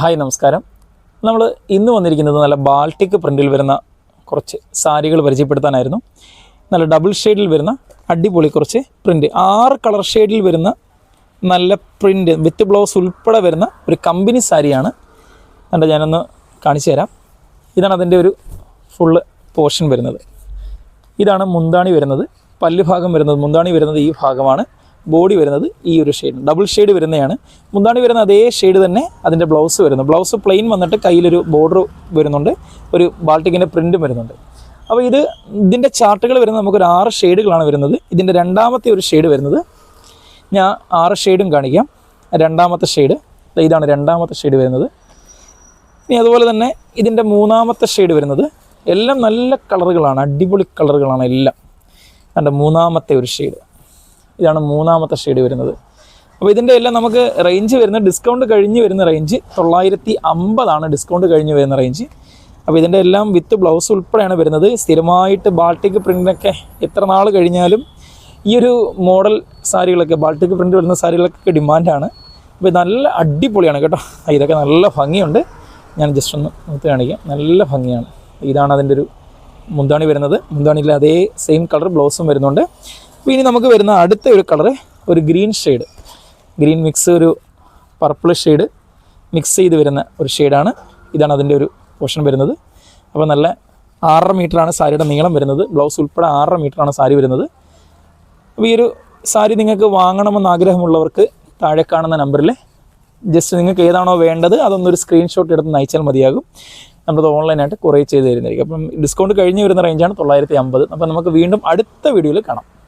Hi നമസ്കാരം. നമ്മൾ ഇന്ന് വന്നിരിക്കുന്നത് നല്ല ബാൾട്ടിക് പ്രിന്റിൽ വരുന്ന കുറച്ച് സാരികൾ പരിചയപ്പെടുത്താനായിരുന്നു. നല്ല ഡബിൾ ഷെയ്ഡിൽ വരുന്ന അടിപൊളി കുറച്ച് പ്രിന്റ് ആറ് കളർ ഷെയ്ഡിൽ വരുന്ന നല്ല പ്രിന്റ് വിത്ത് ബ്ലൗസ് ഉൾപ്പെടെ വരുന്ന ഒരു കമ്പനി സാരിയാണ്. എന്റെ ഞാനൊന്ന് കാണിച്ചു തരാം. ഇതാണ് അതിന്റെ ഒരു ഫുള്ള് പോർഷൻ വരുന്നത്. ഇതാണ് മുന്താണി വരുന്നത്. പല്ല് ഭാഗം വരുന്നത് മുന്താണി വരുന്നത് ഈ ഭാഗമാണ്. ബോഡി വരുന്നത് ഈ ഒരു ഷെയ്ഡ് ഡബിൾ ഷെയ്ഡ് വരുന്നതാണ്. മുന്താണി വരുന്ന അതേ ഷെയ്ഡ് തന്നെ അതിന്റെ ബ്ലൗസ് വരുന്നു. ബ്ലൗസ് പ്ലെയിൻ വന്നിട്ട് കയ്യിലൊരു ബോർഡർ വരുന്നുണ്ട്. ഒരു ബാൾട്ടിക്കിന്റെ പ്രിന്റും വരുന്നുണ്ട്. അപ്പോൾ ഇത് ഇതിന്റെ ചാർട്ടുകൾ വരുന്നത് നമുക്കൊരു ആറ് ഷെയ്ഡുകളാണ് വരുന്നത്. ഇതിന്റെ രണ്ടാമത്തെ ഒരു ഷെയ്ഡ് വരുന്നത് ഞാൻ ആറ് ഷെയ്ഡും കാണിക്കാം. രണ്ടാമത്തെ ഷെയ്ഡ് ഇതാണ് രണ്ടാമത്തെ ഷെയ്ഡ് വരുന്നത്. ഇനി അതുപോലെ തന്നെ ഇതിന്റെ മൂന്നാമത്തെ ഷെയ്ഡ് വരുന്നത് എല്ലാം നല്ല കളറുകളാണ് അടിപൊളി കളറുകളാണ് എല്ലാം. അതിന്റെ മൂന്നാമത്തെ ഒരു ഷെയ്ഡ് ഇതാണ് മൂന്നാമത്തെ ഷെയ്ഡ് വരുന്നത്. അപ്പോൾ ഇതിന്റെ എല്ലാം നമുക്ക് റേഞ്ച് വരുന്ന ഡിസ്കൗണ്ട് കഴിഞ്ഞ് വരുന്ന റേഞ്ച് തൊള്ളായിരത്തി അമ്പതാണ് ഡിസ്കൗണ്ട് കഴിഞ്ഞ് വരുന്ന റേഞ്ച് അപ്പോൾ ഇതിന്റെ എല്ലാം വിത്ത് ബ്ലൗസ് ഉൾപ്പെടെയാണ് വരുന്നത്. സ്ഥിരമായിട്ട് ബാൾട്ടിക് പ്രിന്റിനൊക്കെ എത്ര നാൾ കഴിഞ്ഞാലും ഈ ഒരു മോഡൽ സാരികളൊക്കെ ബാൾട്ടിക് പ്രിന്റ് വരുന്ന സാരികളൊക്കെ ഡിമാൻഡാണ് അപ്പോൾ നല്ല അടിപൊളിയാണ് കേട്ടോ. ഇതൊക്കെ നല്ല ഭംഗിയുണ്ട്. ഞാൻ ജസ്റ്റ് ഒന്ന് നോക്കി കാണിക്കാം. നല്ല ഭംഗിയാണ്. ഇതാണ് അതിന്റെ ഒരു മുന്താണി വരുന്നത്. മുന്താണിയിൽ അതേ സെയിം കളർ ബ്ലൗസും വരുന്നുണ്ട്. അപ്പോൾ ഇനി നമുക്ക് വരുന്ന അടുത്ത ഒരു കളറ് ഒരു ഗ്രീൻ ഷെയ്ഡ്. ഗ്രീൻ മിക്സ് ഒരു പർപ്പിൾ ഷെയ്ഡ് മിക്സ് ചെയ്ത് വരുന്ന ഒരു ഷെയ്ഡാണ്. ഇതാണ് അതിന്റെ ഒരു പോർഷൻ വരുന്നത്. അപ്പോൾ നല്ല ആറര മീറ്ററാണ് സാരിയുടെ നീളം വരുന്നത്. ബ്ലൗസ് ഉൾപ്പെടെ ആറര മീറ്ററാണ് സാരി വരുന്നത്. അപ്പോൾ ഈ ഒരു സാരി നിങ്ങൾക്ക് വാങ്ങണമെന്ന് ആഗ്രഹമുള്ളവർക്ക് താഴെ കാണുന്ന നമ്പറിൽ ജസ്റ്റ് നിങ്ങൾക്ക് ഏതാണോ വേണ്ടത് അതൊന്നൊരു സ്ക്രീൻഷോട്ട് എടുത്ത് നയിച്ചാൽ മതിയാകും. നമ്മളത് ഓൺലൈനായിട്ട് കുറേ ചെയ്ത് തരുന്നതായിരിക്കും. അപ്പം ഡിസ്കൗണ്ട് കഴിഞ്ഞ് വരുന്ന റേഞ്ചാണ് തൊള്ളായിരത്തി അമ്പത്. അപ്പം നമുക്ക് വീണ്ടും അടുത്ത വീഡിയോയിൽ കാണാം.